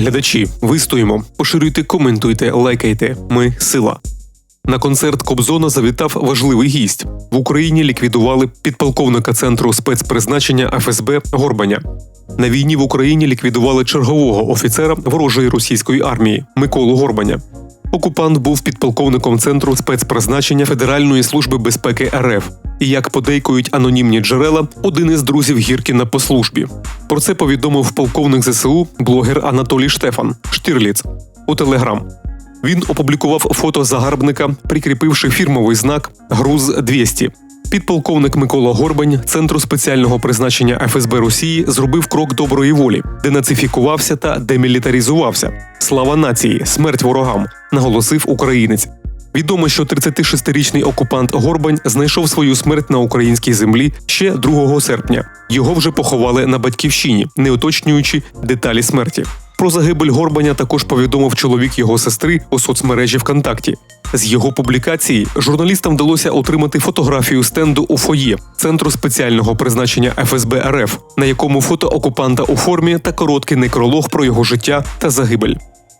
Глядачі, вистоїмо, поширюйте, коментуйте, лайкайте. Ми сила. На концерт Кобзона завітав важливий гість. В Україні ліквідували підполковника центру спецпризначення ФСБ Горбаня. На війні в Україні ліквідували чергового офіцера ворожої російської армії Миколу Горбаня. Окупант був підполковником центру спецпризначення Федеральної служби безпеки РФ. І як подейкують анонімні джерела, один із друзів Гіркіна по службі. Про це повідомив полковник ЗСУ блогер Анатолій Штефан Штірліц у Телеграм. Він опублікував фото загарбника, прикріпивши фірмовий знак Груз 200 Підполковник Микола Горбань центру спеціального призначення ФСБ Росії зробив крок доброї волі, денацифікувався та демілітаризувався. Слава нації, смерть ворогам, наголосив українець. Відомо, що 36-річний окупант Горбань знайшов свою смерть на українській землі ще 2 серпня. Його вже поховали на батьківщині, не уточнюючи деталі смерті. Про загибель Горбаня також повідомив чоловік його сестри у соцмережі ВКонтакті. З його публікації журналістам вдалося отримати фотографію стенду у фоє центру спеціального призначення ФСБ РФ, на якому фото окупанта у формі та короткий некролог про його життя та загибель.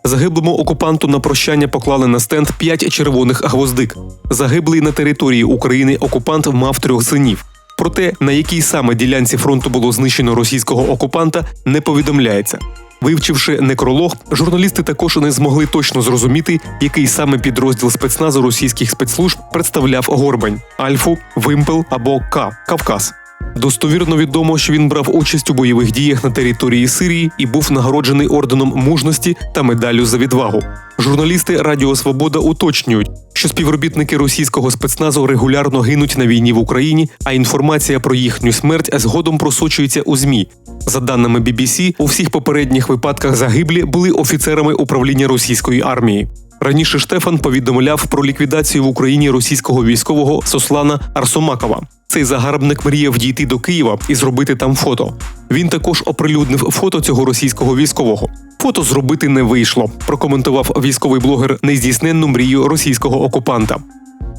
Загиблому окупанту на прощання поклали на стенд п'ять червоних гвоздик. Загиблий на території України окупант мав трьох синів. Проте на якій саме ділянці фронту було знищено російського окупанта, не повідомляється. Вивчивши некролог, журналісти також не змогли точно зрозуміти, який саме підрозділ спецназу російських спецслужб представляв Горбань Альфу, Вимпел або К Кавказ. Достовірно відомо, що він брав участь у бойових діях на території Сирії і був нагороджений орденом мужності та медаллю за відвагу. Журналісти Радіо Свобода уточнюють, що співробітники російського спецназу регулярно гинуть на війні в Україні, а інформація про їхню смерть згодом просочується у змі. За даними BBC, у всіх попередніх випадках загиблі були офіцерами управління російської армії. Раніше Штефан повідомляв про ліквідацію в Україні російського військового Сослана Арсомакова. Цей загарбник мріяв дійти до Києва і зробити там фото. Він також оприлюднив фото цього російського військового. Фото зробити не вийшло. Прокоментував військовий блогер нездійсненну мрію російського окупанта.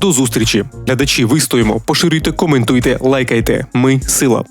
До зустрічі, глядачі, вистоїмо, поширюйте, коментуйте, лайкайте. Ми сила.